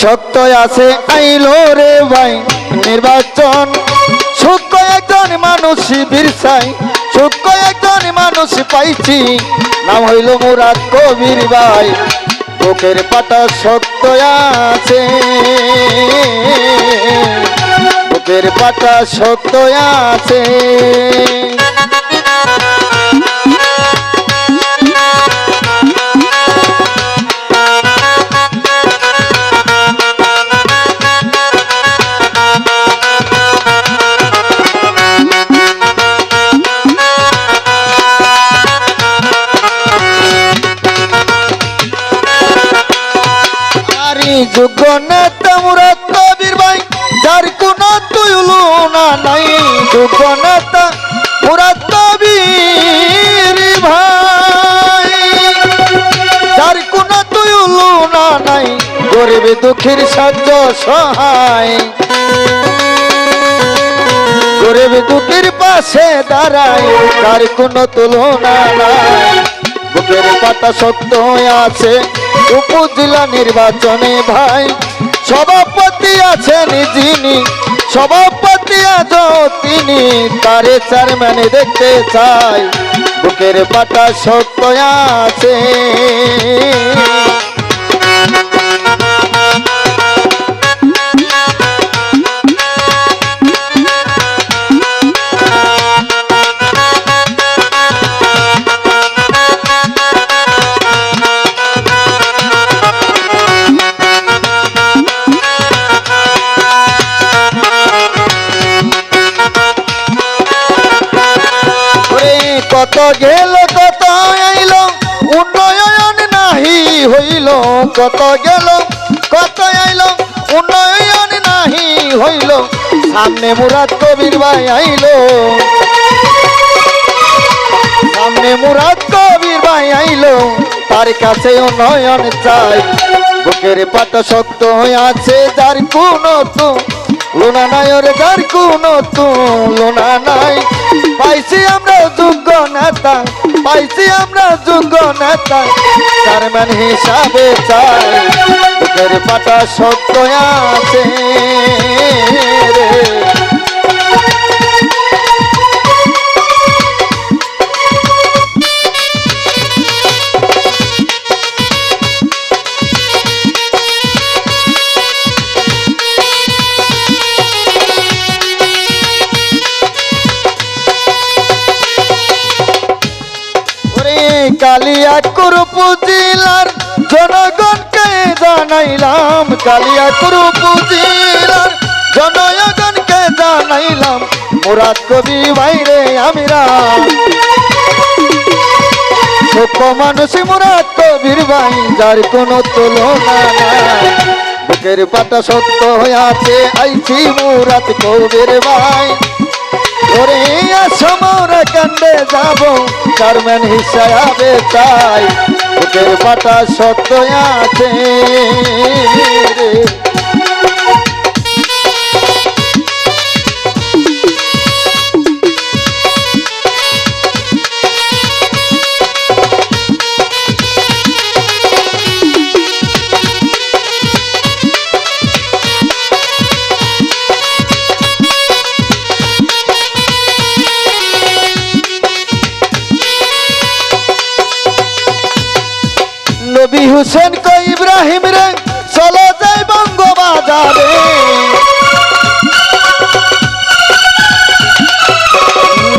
শক্ত আছে, আইলো রে ভাই। নির্বাচন সূক্ষ্ম একজন মানুষ বীর চাই। একজন মানুষ পাইছি, নাম হইল মুরাদ কবির ভাই। বুকের পাটা শক্ত আছে। বুকের পাটা শক্ত আছে। নেতা মুরাদ কবির ভাই নাই যোগ্য নেতা মুরাদ কবির ভাই। যার নাই, গরিব দুঃখীর সাহায্য সহায়। গরিব দুঃখীর পাশে দাঁড়ায়, তার কোনো তুলনা নাই। বুকের পাতা শক্ত আছে, উপজেলা নির্বাচনে ভাই। সভাপতি আছেন যিনি সভাপতি আজ তিনি তারে মানে দেখতে চাই। বুকের পাটা শক্ত আছে। কত গেল, কত আইল, উন্নয়ন নাহি হইল, কত গেল, কত আইল, উন্নয়ন নাহি হইল, সামনে মুরাদ কবির ভাই আইল। সামনে মুরাদ কবির ভাই আইল, তার কাছে উন্নয়ন চাই, বুকের পাতা শক্ত হয়ে আছে, যার কোন তো লোনা নাই ওরে যার কোন লোনা নাই। পাইছি আমরা যোগ্য নেতা, পাইছি আমরা যোগ্য নেতা। চেয়ারম্যান হিসাবে চাই পাটা সত্য আছে কালিয়াকুর পুজিলার জনগণকে জানাইলাম কালিয়াকুর পুজিলার জনগণকে জানাইলাম, মুরাদ কবি বাইরে আমিরা। সত্য মানুষ মুরাদ কবির ভাই যার কোনো তুলনা নাই। বুকের পাতা সত্য হয়ে আছে আইছি মুরাদ কবির ভাই ওরে সমরা কান্দে যাব কারমেন হিসাবে চাই ওদের পাতা সত্য আছে ইব্রাহিম রে চলো যাই বঙ্গবাজারে।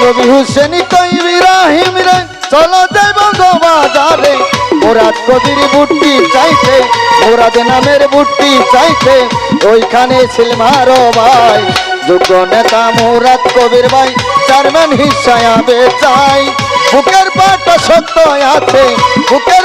নবী হুসেন কো ইব্রাহিম রে চলো যাই বঙ্গবাজারে। মুরাদ কবির বুট্টি চাইতে মুরাদ নামের বুট্টি চাইতে ওইখানে সিলমার ভাই। যোগ্য নেতা মুরাদ কবির ভাই চেয়ারম্যান হিসাবে চাই বুকের পাটা সত্য আছে, বুকের